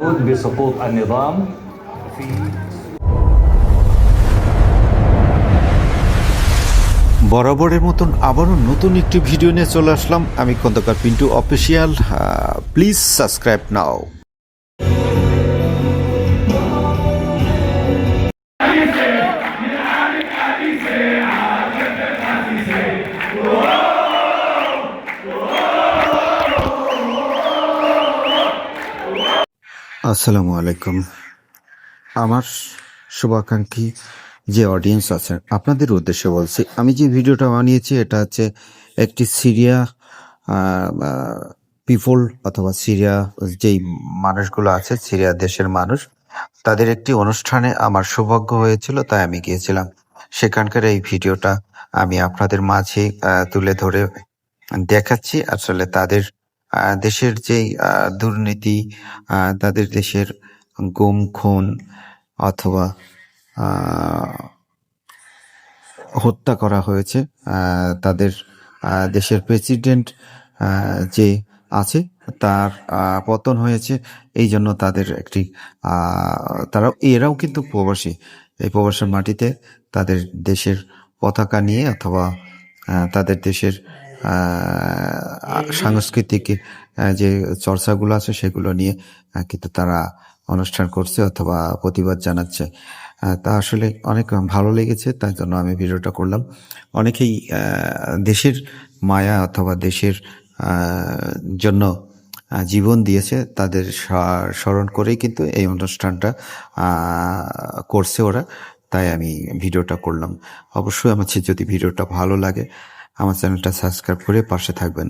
بسقوط النظام في বরাবরের মতন আবারও নতুন একটি ভিডিও নিয়ে চলে আসলাম আমি Khandakar Pintu official please subscribe now আসসালামু আলাইকুম। আমার শুভাকাঙ্ক্ষী যে অডিয়েন্স আছে, আপনাদের উদ্দেশ্যে বলছি, আমি যে ভিডিওটা বানিয়েছি, এটা হচ্ছে একটি সিরিয়া পিপল অথবা সিরিয়া যেই মানুষগুলো আছে, সিরিয়া দেশের মানুষ, তাদের একটি অনুষ্ঠানে আমার সৌভাগ্য হয়েছিল, তাই আমি গিয়েছিলাম। সেখানকার এই ভিডিওটা আমি আপনাদের মাঝে তুলে ধরে দেখাচ্ছি। আসলে তাদের দেশের যেই দুর্নীতি তাদের দেশের গুম, খুন অথবা হত্যা করা হয়েছে তাদের দেশের প্রেসিডেন্ট যে আছে, তার পতন হয়েছে। এই জন্য তাদের একটি তারা এরাও কিন্তু প্রবাসী। এই প্রবাসের মাটিতে তাদের দেশের পতাকা নিয়ে অথবা তাদের দেশের সাংস্কৃতিক যে চর্চাগুলো আছে সেগুলো নিয়ে কিন্তু তারা অনুষ্ঠান করছে অথবা প্রতিবাদ জানাচ্ছে। তা আসলে অনেক ভালো লেগেছে তাই জন্য আমি ভিডিওটা করলাম। অনেকেই দেশের মায়া অথবা দেশের জন্য জীবন দিয়েছে তাদের স্মরণ করেই কিন্তু এই অনুষ্ঠানটা করছে ওরা। তাই আমি ভিডিওটা করলাম। অবশ্যই আমার যদি ভিডিওটা ভালো লাগে আমার চ্যানেলটা সাবস্ক্রাইব করে পাশে থাকবেন।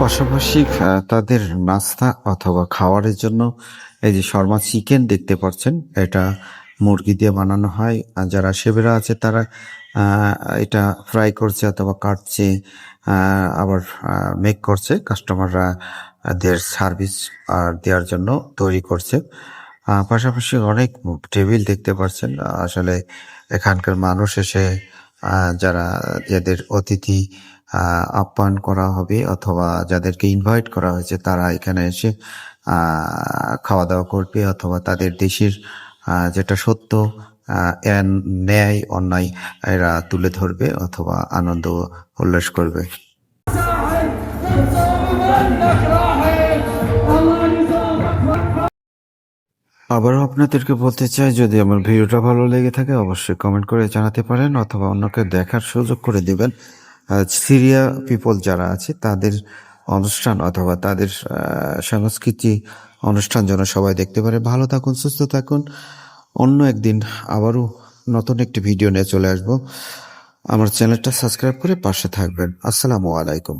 পাশাপাশি তাদের নাস্তা অথবা খাওয়ারের জন্য এই যে শর্মা চিকেন দেখতে পাচ্ছেন, এটা মুরগি দিয়ে বানানো হয়। আর যারা সেবেরা আছে, তারা এটা ফ্রাই করছে অথবা কাটছে আবার মেক করছে। কাস্টমাররা দের সার্ভিস দেওয়ার জন্য তৈরি করছে। পাশাপাশি অনেক টেবিল দেখতে পাচ্ছেন আসলে এখানকার মানুষ এসে যারা যাদের অতিথি আপ্যায়ন করা হবে অথবা যাদেরকে ইনভাইট করা হয়েছে তারা এখানে এসে খাওয়া দাওয়া করবে অথবা তাদের দেশের যেটা সত্য ন্যায় অন্যায় এরা তুলে ধরবে অথবা আনন্দ উল্লাস করবে আবারও আপনাদেরকে বলতে চাই, যদি আমার ভিডিওটা ভালো লেগে থাকে, অবশ্যই কমেন্ট করে জানাতে পারেন অথবা অন্যকে দেখার সুযোগ করে দেবেন। সিরিয়া পিপল যারা আছে, তাদের অনুষ্ঠান অথবা তাদের সংস্কৃতি অনুষ্ঠান যেন সবাই দেখতে পারে। ভালো থাকুন, সুস্থ থাকুন। অন্য একদিন আবারও নতুন একটি ভিডিও নিয়ে চলে আসব। আমার চ্যানেলটা সাবস্ক্রাইব করে পাশে থাকবেন। আসসালামু আলাইকুম।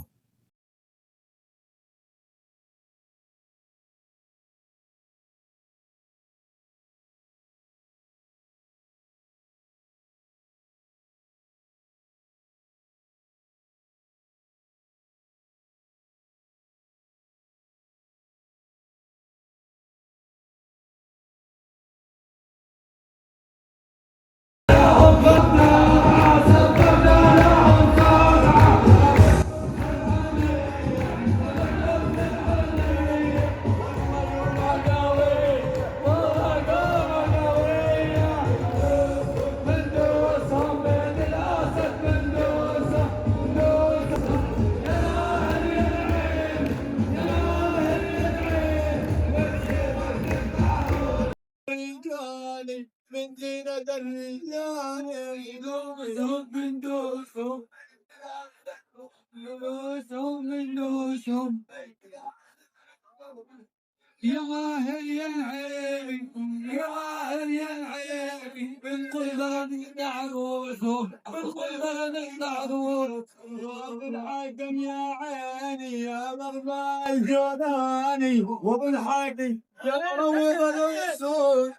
Jane, wenn sie da dann lange gedummt, so bin du schon. So bin du schon. يا يواهل يا العينكم يواهل يا العيني بالقلبان نعروسهم بالقلبان نعروس وبالحاكم يا عيني يا مغمى الجناني وبالحاكم يا روض الاسود